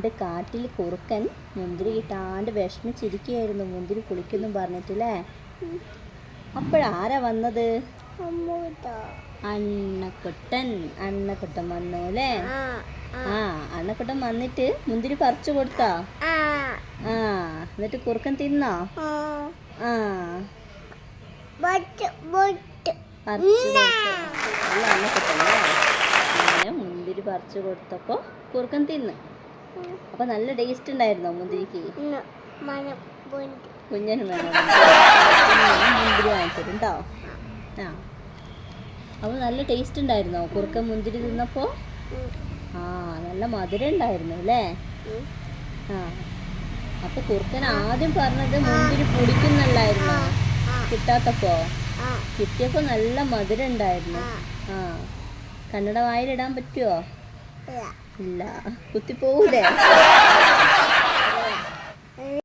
പണ്ട് കാട്ടിൽ കുറുക്കൻ മുന്തിരി കിട്ടാണ്ട് വിഷമിച്ചിരിക്കുകയായിരുന്നു. മുന്തിരി കുളിക്കുന്നു പറഞ്ഞിട്ടില്ലേ? അപ്പോഴാരാ വന്നത്? അണ്ണക്കുട്ടൻ അണ്ണക്കുട്ടൻ വന്നു അല്ലേ? ആ അണ്ണക്കുട്ടൻ വന്നിട്ട് മുന്തിരി പറിച്ചു കൊടുത്താ? ആ എന്നിട്ട് കുറുക്കൻ തിന്നോ? ആ. മുന്തിരി പറിച്ചു കൊടുത്തപ്പോ കുറുക്കൻ തിന്ന്. അപ്പൊ നല്ല ടേസ്റ്റ് ഉണ്ടായിരുന്നോ മുന്തിരിക്ക്? കുഞ്ഞനും വേണം കുഞ്ഞിന് മുന്തിരി വാങ്ങിത്തരും കേട്ടോ ആ. അപ്പോൾ നല്ല ടേസ്റ്റ് ഉണ്ടായിരുന്നോ കുറുക്കൻ മുന്തിരി തിന്നപ്പോൾ ആ നല്ല മധുരം ഉണ്ടായിരുന്നു അല്ലേ? ആ. അപ്പോൾ കുറുക്കൻ ആദ്യം പറഞ്ഞത് മുന്തിരി പൊടിക്കുന്നല്ലായിരുന്നു? കിട്ടാത്തപ്പോ? കിട്ടിയപ്പോൾ നല്ല മധുരം ഉണ്ടായിരുന്നു. ആ. കന്നഡ വായിലിടാൻ പറ്റുമോ ഇല്ല. കുത്തിപ്പോകൂലേ